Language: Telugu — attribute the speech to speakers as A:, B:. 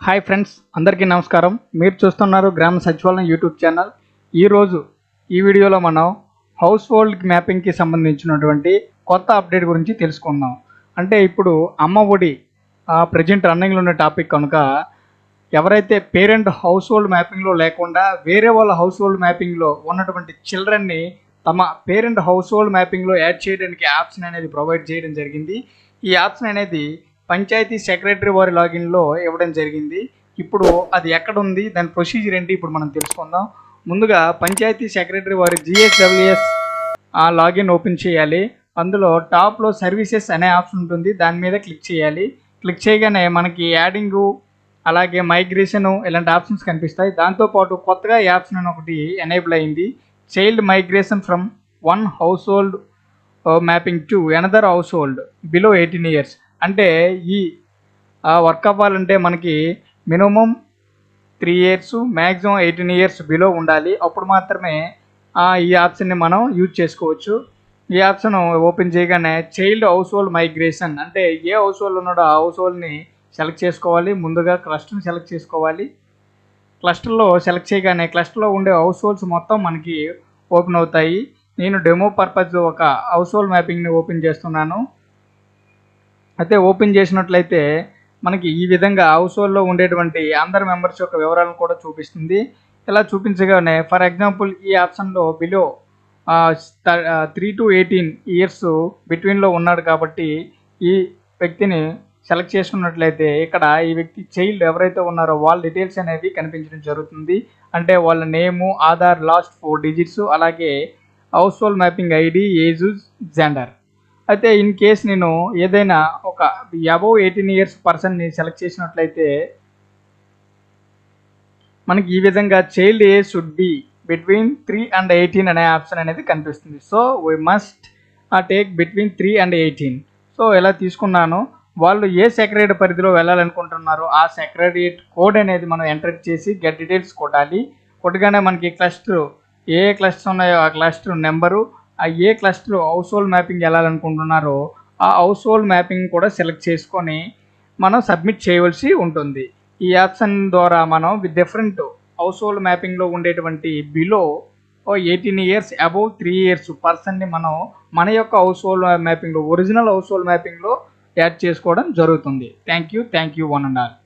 A: హాయ్ ఫ్రెండ్స్ అందరికీ నమస్కారం. మీరు చూస్తున్నారు గ్రామ సచివాలయం యూట్యూబ్ ఛానల్. ఈరోజు ఈ వీడియోలో మనం హౌస్ హోల్డ్ మ్యాపింగ్కి సంబంధించినటువంటి కొత్త అప్డేట్ గురించి తెలుసుకుందాం. అంటే ఇప్పుడు అమ్మ ఒడి ప్రజెంట్ రన్నింగ్లో ఉన్న టాపిక్ కనుక ఎవరైతే పేరెంట్ హౌస్ హోల్డ్ మ్యాపింగ్లో లేకుండా వేరే వాళ్ళ హౌస్ హోల్డ్ మ్యాపింగ్లో ఉన్నటువంటి చిల్డ్రన్ని తమ పేరెంట్ హౌస్ హోల్డ్ మ్యాపింగ్లో యాడ్ చేయడానికి యాప్స్ని అనేది ప్రొవైడ్ చేయడం జరిగింది. ఈ యాప్స్ని అనేది పంచాయతీ సెక్రటరీ వారి లాగిన్లో ఇవ్వడం జరిగింది. ఇప్పుడు అది ఎక్కడ ఉంది దాని ప్రొసీజర్ ఏంటి? ఇప్పుడు మనం తెలుసుకుందాం. ముందుగా పంచాయతీ సెక్రటరీ వారి జిఎస్డబ్ల్యూఎస్ ఆ లాగిన్ ఓపెన్ చేయాలి. అందులో టాప్లో సర్వీసెస్ అనే ఆప్షన్ ఉంటుంది. దాని మీద క్లిక్ చేయాలి. క్లిక్ చేయగానే మనకి యాడింగు అలాగే మైగ్రేషన్ ఇలాంటి ఆప్షన్స్ కనిపిస్తాయి. దాంతోపాటు కొత్తగా ఈ ఆప్షన్ అని ఒకటి ఎనేబుల్ అయింది. Child migration from one household mapping to another household below eighteen years. అంటే ఈ వర్క్ అవ్వాలంటే మనకి minimum three years maximum eighteen years below ఉండాలి. అప్పుడు మాత్రమే ఈ ఆప్షన్ని మనం యూజ్ చేసుకోవచ్చు. ఈ ఆప్షన్ ఓపెన్ చేయగానే చైల్డ్ హౌస్ హోల్డ్ మైగ్రేషన్ అంటే ఏ హౌస్ హోల్డ్ ఉన్నాడో ఆ హౌస్ హోల్డ్ని సెలెక్ట్ చేసుకోవాలి. ముందుగా క్లస్టర్ని సెలెక్ట్ చేసుకోవాలి. క్లస్టర్లో సెలెక్ట్ చేయగానే క్లస్టర్లో ఉండే హౌస్ హోల్డ్స్ మొత్తం మనకి ఓపెన్ అవుతాయి. నేను డెమో పర్పస్ ఒక హౌస్ హోల్డ్ మ్యాపింగ్ని ఓపెన్ చేస్తున్నాను. అయితే ఓపెన్ చేసినట్లయితే మనకి ఈ విధంగా హౌస్ హోల్డ్లో ఉండేటువంటి అందరి మెంబర్స్ యొక్క వివరాలను కూడా చూపిస్తుంది. ఇలా చూపించగానే ఫర్ ఎగ్జాంపుల్ ఈ ఆప్షన్లో below three to eighteen years బిట్వీన్లో ఉన్నాడు కాబట్టి ఈ వ్యక్తిని సెలెక్ట్ చేసుకున్నట్లయితే ఇక్కడ ఈ వ్యక్తి చైల్డ్ ఎవరైతే ఉన్నారో వాళ్ళ డీటెయిల్స్ అనేవి కనిపించడం జరుగుతుంది. అంటే వాళ్ళ name Aadhaar last four digits అలాగే household mapping ID age gender. అయితే ఇన్ కేస్ నేను ఏదైనా ఒక అబౌవ్ ఎయిటీన్ ఇయర్స్ పర్సన్ని సెలెక్ట్ చేసినట్లయితే మనకి ఈ విధంగా child age should be between three and eighteen అనే ఆప్షన్ అనేది కనిపిస్తుంది. So we must take between three and eighteen so ఇలా తీసుకున్నాను వాళ్ళు ఏ సెక్రటరీ పరిధిలో వెళ్ళాలనుకుంటున్నారో ఆ సెక్రటరియట్ కోడ్ అనేది మనం ఎంటర్ చేసి గెట్ డీటెయిల్స్ కొట్టాలి. కొట్టగానే మనకి క్లస్టర్ ఏ క్లస్టర్ ఉన్నాయో ఆ క్లస్టర్ నెంబరు ఆ ఏ క్లస్టర్ హౌస్ హోల్డ్ మ్యాపింగ్ వెళ్ళాలనుకుంటున్నారో ఆ హౌస్ హోల్డ్ మ్యాపింగ్ కూడా సెలెక్ట్ చేసుకొని మనం సబ్మిట్ చేయవలసి ఉంటుంది. ఈ ఆప్షన్ ద్వారా మనం విత్ డిఫరెంట్ హౌస్ హోల్డ్ మ్యాపింగ్లో ఉండేటువంటి below eighteen years above three years పర్సన్ని మనం మన యొక్క హౌస్ హోల్డ్ మ్యాపింగ్లో ఒరిజినల్ హౌస్ హోల్డ్ మ్యాపింగ్లో యాడ్ చేసుకోవడం జరుగుతుంది. Thank you thank you one and all